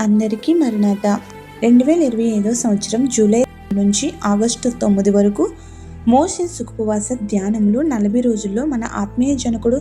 అందరికీ మరణాత. రెండు వేల ఇరవై ఐదో సంవత్సరం జూలై నుంచి ఆగస్టు తొమ్మిది వరకు మోసే సుఖపవాస ధ్యానంలో నలభై రోజుల్లో మన ఆత్మీయ జనకుడు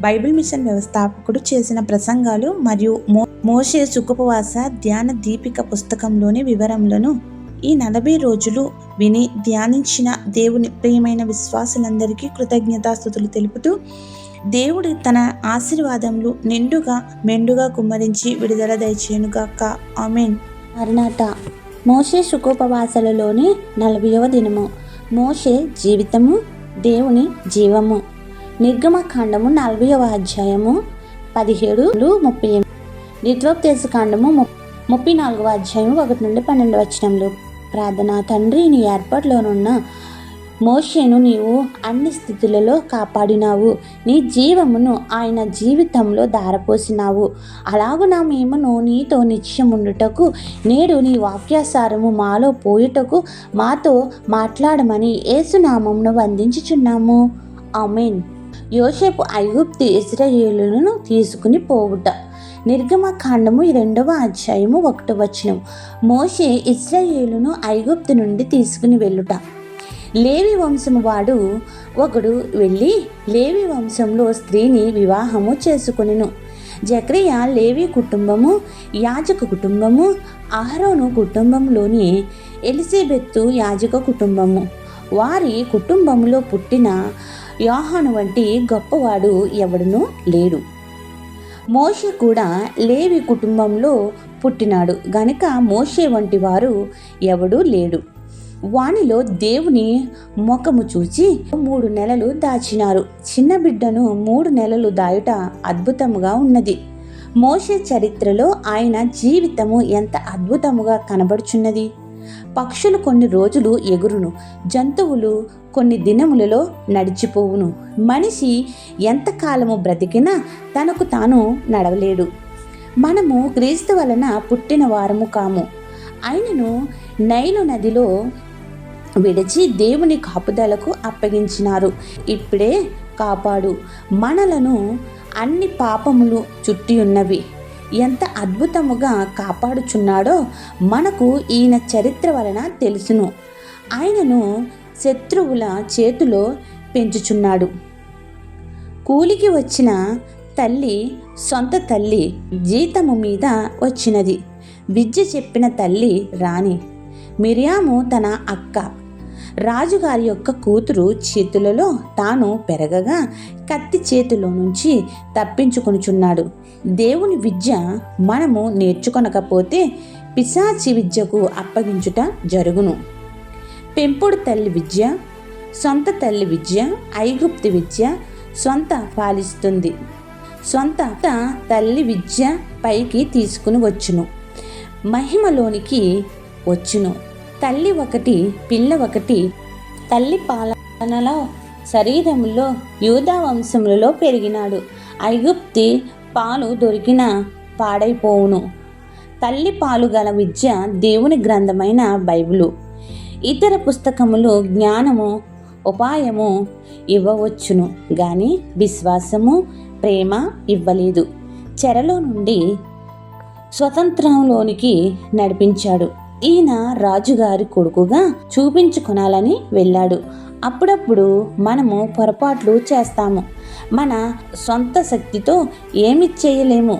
బైబిల్ మిషన్ వ్యవస్థాపకుడు చేసిన ప్రసంగాలు మరియు మో మోసే సుఖుపవాస ధ్యాన దీపిక పుస్తకంలోని వివరములను ఈ నలభై రోజులు విని ధ్యానించిన దేవుని ప్రియమైన విశ్వాసులందరికీ కృతజ్ఞతాస్థుతులు తెలుపుతూ దేవుడు తన ఆశీర్వాదములు నిండుగా మెండుగా కుమ్మరించి విడుదల దయచేయునుగాక ఆమెన్. మరణాత మోషే సుఖోపవాసలలోని నలభైవ దినము. మోషే జీవితము దేవుని జీవము. నిర్గమకాండము నలభైవ అధ్యాయము పదిహేడు ముప్పై ఎనిమిది. నిర్వోపదేశ కాండము ముప్పై నాలుగవ అధ్యాయం ఒకటి నుండి పన్నెండు వచనంలో ప్రార్థన తండ్రి నీ ఏర్పాటులోనున్న మోషేను నీవు అన్ని స్థితులలో కాపాడినావు. నీ జీవమును ఆయన జీవితంలో ధారపోసినావు. అలాగున మేమును నీతో నిత్యముండుటకు నేడు నీ వాక్యాసారము మాలో పోయుటకు మాతో మాట్లాడమని ఏసునామమును వందించుచున్నాము. అమీన్ యోసేపు ఐగుప్తి ఇస్రాయేలులను తీసుకుని పోవుట. నిర్గమకాండము ఈ రెండవ అధ్యాయము ఒకటి వచనం. మోషే ఇస్రాయేలును ఐగుప్తు నుండి తీసుకుని వెళ్ళుట. లేవి వంశము వాడు ఒకడు వెళ్ళి లేవి వంశంలో స్త్రీని వివాహము చేసుకొనెను. జక్రియ లేవి కుటుంబము యాజక కుటుంబము అహరోను కుటుంబంలోని ఎలిజబెత్తు యాజక కుటుంబము. వారి కుటుంబంలో పుట్టిన యోహాను వంటి గొప్పవాడు ఎవడునూ లేడు. మోషే కూడా లేవి కుటుంబంలో పుట్టినాడు. గనుక మోషే వంటి వారు ఎవడూ లేడు. వానిలో దేవుని ముఖము చూచి మూడు నెలలు దాచినారు. చిన్న బిడ్డను మూడు నెలలు దాయుట అద్భుతముగా ఉన్నది. మోషే చరిత్రలో ఆయన జీవితము ఎంత అద్భుతముగా కనబడుచున్నది? పక్షులు కొన్ని రోజులు ఎగురును జంతువులు కొన్ని దినములలో నడిచిపోవును. మనిషి ఎంతకాలము బ్రతికినా తనకు తాను నడవలేడు. మనము క్రీస్తు వలన పుట్టిన వారము కాము. ఆయనను నైలు నదిలో విడిచి దేవుని కాపుదలకు అప్పగించినారు. ఇప్పుడే కాపాడు. మనలను అన్ని పాపములు చుట్టి ఉన్నవి. ఎంత అద్భుతముగా కాపాడుచున్నాడో మనకు ఈయన చరిత్ర వలన తెలుసును. ఆయనను శత్రువుల చేతిలో పెంచుచున్నాడు. కూలికి వచ్చిన తల్లి సొంత తల్లి జీతము మీద వచ్చినది. విద్య చెప్పిన తల్లి రాణి. మిరియాము తన అక్క. రాజుగారి యొక్క కూతురు చేతులలో తాను పెరగగా కత్తి చేతిలో నుంచి తప్పించుకొనుచున్నాడు. దేవుని విద్య మనము నేర్చుకొనకపోతే పిశాచి విద్యకు అప్పగించుట జరుగును. పెంపుడు తల్లి విద్య సొంత తల్లి విద్య ఐగుప్తి విద్య సొంత పాలిస్తుంది. సొంత తల్లి విద్య పైకి తీసుకుని వచ్చును. మహిమలోనికి వచ్చును. తల్లి ఒకటి పిల్ల ఒకటి తల్లి పాలనలో శరీరంలో యూదా వంశములలో పెరిగినాడు. ఐగుప్తి పాలు దొరికిన పాడైపోవును. తల్లి పాలు గల విద్య దేవుని గ్రంథమైన బైబిలు. ఇతర పుస్తకములు జ్ఞానము ఉపాయము ఇవ్వవచ్చును కానీ విశ్వాసము ప్రేమ ఇవ్వలేదు. చెరలో నుండి స్వతంత్రంలోనికి నడిపించాడు. ఈయన రాజుగారి కొడుకుగా చూపించుకొనాలని వెళ్ళాడు. అప్పుడప్పుడు మనము పొరపాట్లు చేస్తాము. మన సొంత శక్తితో ఏమి చేయలేము.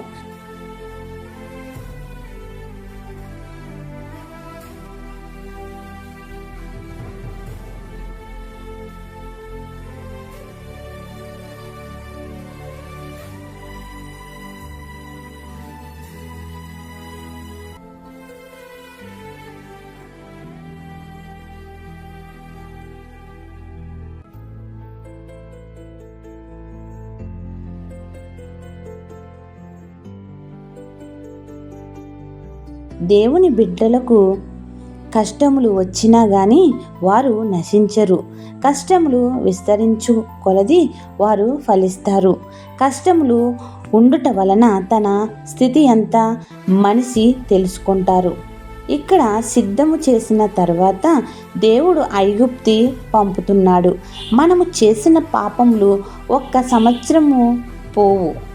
దేవుని బిడ్డలకు కష్టములు వచ్చినా కానీ వారు నశించరు. కష్టములు విస్తరించు కొలది వారు ఫలిస్తారు. కష్టములు ఉండుట వలన తన స్థితి అంతా మనిషి తెలుసుకుంటారు. ఇక్కడ సిద్ధము చేసిన తర్వాత దేవుడు ఐగుప్తి పంపుతున్నాడు. మనము చేసిన పాపములు ఒక్క సంవత్సరము పోవు.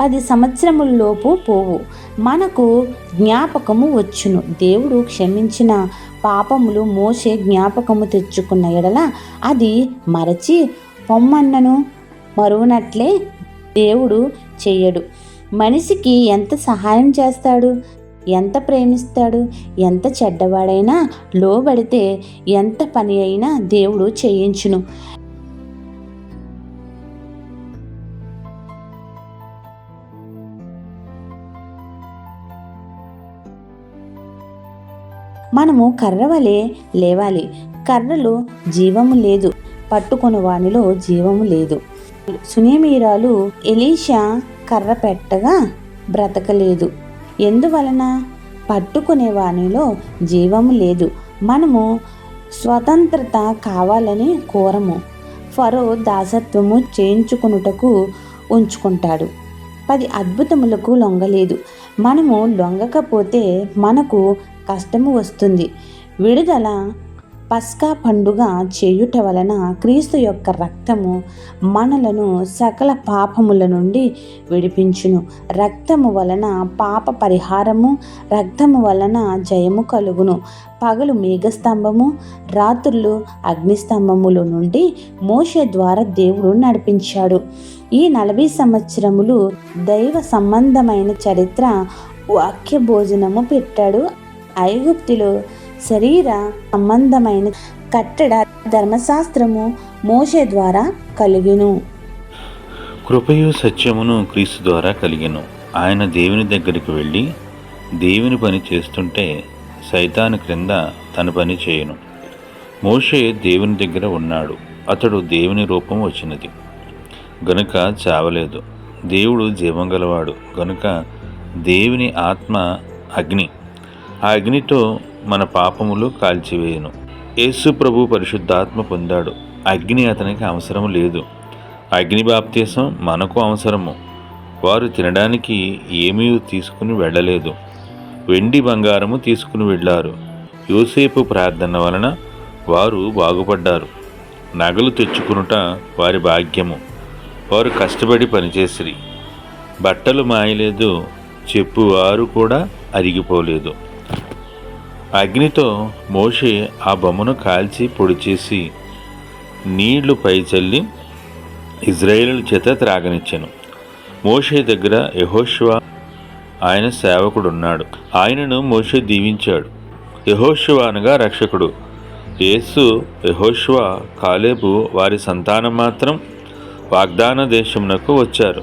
పది సంవత్సరముల్లోపు పోవు. మనకు జ్ఞాపకము వచ్చును. దేవుడు క్షమించిన పాపములు మోసే జ్ఞాపకము తెచ్చుకున్న ఎడల అది మరచి పొమ్మన్నను మరువనట్లే దేవుడు చెయ్యడు. మనిషికి ఎంత సహాయం చేస్తాడు? ఎంత ప్రేమిస్తాడు? ఎంత చెడ్డవాడైనా లోబడితే ఎంత పని అయినా దేవుడు చేయించును. మనము కర్ర వలె లేవాలి. కర్రలో జీవము లేదు. పట్టుకొని వానిలో జీవము లేదు. సునేమీరాలు ఎలీషా కర్ర పెట్టగా బ్రతకలేదు. ఎందువలన? పట్టుకునే వానిలో జీవము లేదు. మనము స్వతంత్రత కావాలని కోరము. ఫరో దాసత్వము చేయించుకొనుటకు ఉంచుకుంటాడు. పది అద్భుతములకు లొంగలేదు. మనము లొంగకపోతే మనకు కష్టము వస్తుంది. విడుదల పస్కా పండుగ చేయుట వలన క్రీస్తు యొక్క రక్తము మనలను సకల పాపముల నుండి విడిపించును. రక్తము వలన పాప పరిహారము రక్తము వలన జయము కలుగును. పగలు మేఘస్తంభము రాత్రులు అగ్నిస్తంభముల నుండి మోషే ద్వారా దేవుడు నడిపించాడు. ఈ నలభై సంవత్సరములు దైవ సంబంధమైన చరిత్ర వాక్య భోజనము పెట్టాడు. ఐగుప్తిలో శరీర సంబంధమైన కట్టడ ధర్మశాస్త్రము మోషే ద్వారా కలిగిను. కృపయు సత్యమును క్రీస్తు ద్వారా కలిగిను. ఆయన దేవుని దగ్గరికి వెళ్ళి దేవుని పని చేస్తుంటే సైతాను క్రింద తన పని చేయను. మోషే దేవుని దగ్గర ఉన్నాడు. అతడు దేవుని రూపం వచ్చినది. గనుక చావలేదు. దేవుడు జీవం గలవాడు. గనుక దేవుని ఆత్మ అగ్ని. ఆ అగ్నితో మన పాపములు కాల్చివేయను. యేసు ప్రభు పరిశుద్ధాత్మ పొందాడు. అగ్ని అతనికి అవసరం లేదు. అగ్ని బాప్తీసం మనకు అవసరము. వారు తినడానికి ఏమీ తీసుకుని వెళ్ళలేదు. వెండి బంగారము తీసుకుని వెళ్ళారు. యోసేపు ప్రార్థన వలన వారు బాగుపడ్డారు. నగలు తెచ్చుకునుట వారి భాగ్యము. వారు కష్టపడి పనిచేసిరి. బట్టలు మాయలేదు. చెప్పువారు కూడా అరిగిపోలేదు. అగ్నితో మోషే ఆ బొమ్మను కాల్చి పొడి చేసి నీళ్ళు పైచల్లి ఇజ్రాయేలు చేత త్రాగనిచ్చాను. మోషే దగ్గర యహోష్వా ఆయన సేవకుడున్నాడు. ఆయనను మోషే దీవించాడు. యహోష్వా అనగా రక్షకుడు. యేసు యహోష్వా కాలేబు వారి సంతానం మాత్రం వాగ్దాన దేశమునకు వచ్చారు.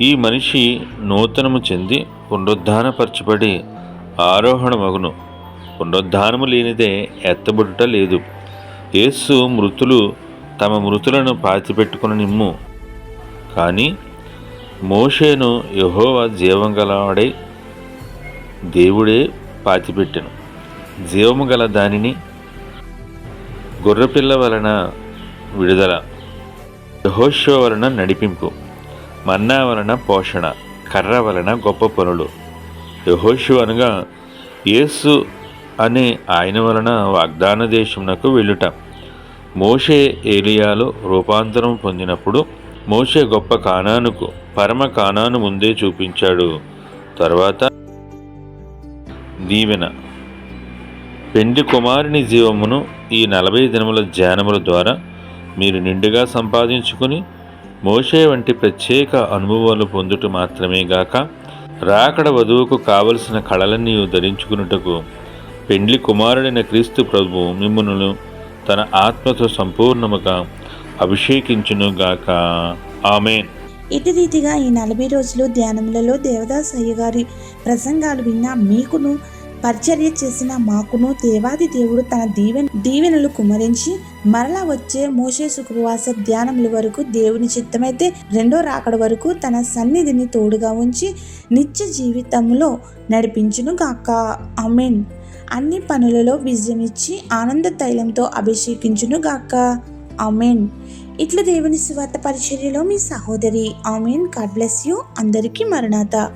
ఈ మనిషి నూతనము చెంది పునరుద్ధానపరచబడి ఆరోహణమగును పునరుద్ధానము లేనిదే ఎత్తబడుట లేదు. యేసు మృతులు తమ మృతులను పాతిపెట్టుకుని నిమ్ము. కానీ మోషేను యహోవ జీవం గలవాడై దేవుడే పాతిపెట్టెను. జీవము గల దానిని గొర్రెపిల్ల వలన విడుదల యహోషో వలన నడిపింపు మన్నా వలన పోషణ కర్ర వలన గొప్ప పనులు. యహోషు అనగా యేసు అనే ఆయన వలన వాగ్దాన దేశమునకు వెళ్ళుట. మోషే ఏలియాలో రూపాంతరం పొందినప్పుడు మోషే గొప్ప కానానుకు పరమ కానాను ముందే చూపించాడు. తర్వాత దీవెన. పెండి కుమారుని జీవమును ఈ నలభై దినముల ధ్యానముల ద్వారా మీరు నిండుగా సంపాదించుకుని మోషే వంటి ప్రత్యేక అనుభవాలు పొందుట మాత్రమే గాక రాకడ వధువుకు కావలసిన కళలన్నీ ధరించుకున్నటకు పెండ్లి కుమారుడైన క్రీస్తు ప్రభు మిమ్మును తన ఆత్మతో సంపూర్ణముగా అభిషేకించునుగాక. ఆమె ఇటు రీతిగా ఈ నలభై రోజులు ధ్యానములలో దేవదాస్ అయ్య గారి ప్రసంగాలు విన్న మీకును పరిచర్య చేసిన మాకును దేవాది దేవుడు తన దీవెన దీవెనలు కుమరించి మరలా వచ్చే మోషే శుక్రవాస ధ్యానముల వరకు దేవుని చిత్తమైతే రెండో రాకడ వరకు తన సన్నిధిని తోడుగా ఉంచి నిత్య జీవితంలో నడిపించును గాక అమెన్ అన్ని పనులలో విజయం ఇచ్చి ఆనంద తైలంతో అభిషేకించును గాక అమెన్ ఇట్లా దేవుని స్వార్థ పరిచర్యలో మీ సహోదరి. ఆమెన్. God bless you. అందరికీ మరణాత.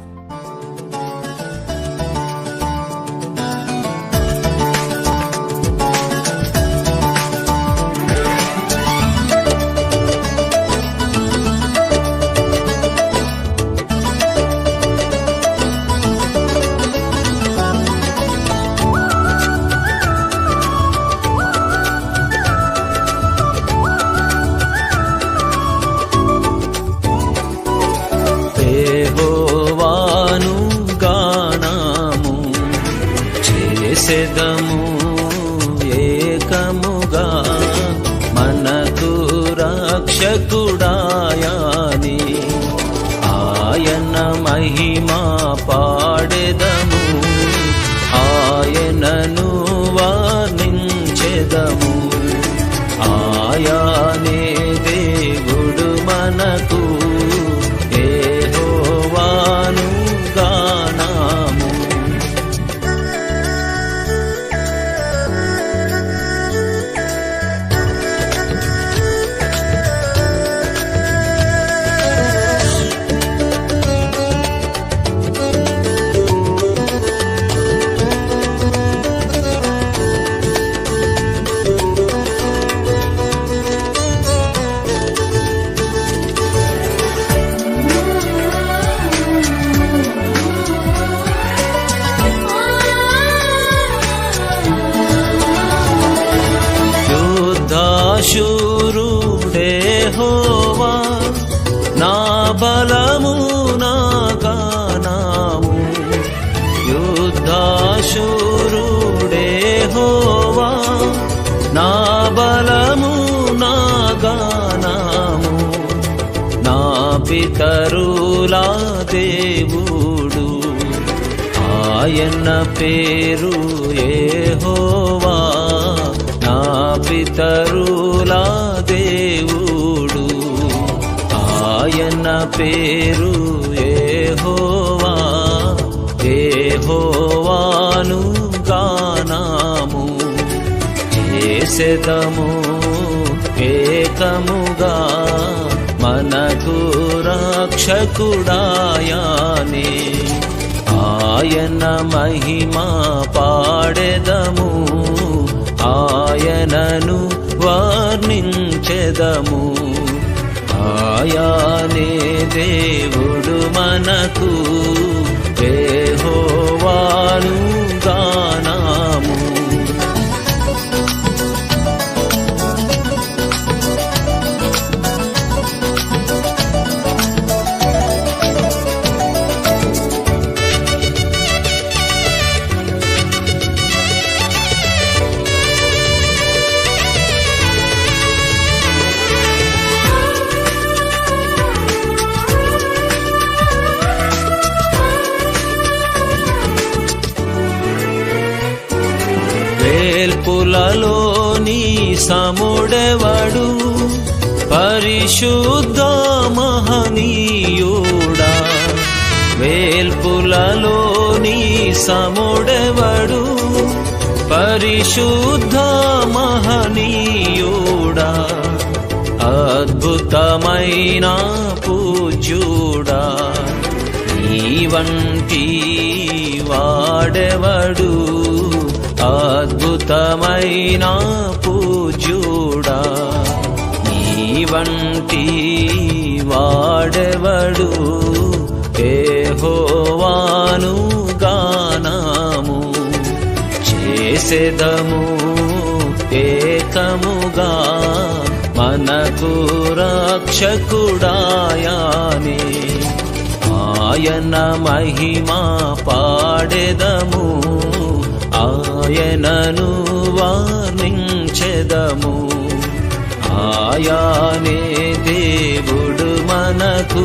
పాడెదము ఆయనను బలము నాకానాము యుద్ధాశూరుడే హోవా నా బలము నాగానాము నా పితరులా దేవుడు ఆయన పేరు ఏ హోవా నా పితరులా పేరు ఏహోవా ఏహోవాను గానాము. చేసెదము ఏకముగా మనకు రక్షకుడాయానే ఆయన మహిమా పాడెదము ఆయనను వర్ణించెదము. ఆయానే దేవుడు మనకు ఏహోవాను గానాము. సముడెవడు పరిశుద్ధ మహనీయుడా. వేల్పులలోని సముడెవడు పరిశుద్ధ మహనీయుడా. అద్భుతమైన పూజ్యుడా. ఈ వంటి వాడెవడు? అద్భుతమైన పూజూడా నీ వంటి వాడెవడు? హోవాను గానాము చేసేదము ఏకముగా మనకు రక్షకుడాయానే. ఆయన మహిమా పాడెదము. ఆయనను వర్ణించెదము ఆయానే దేవుడు మనకు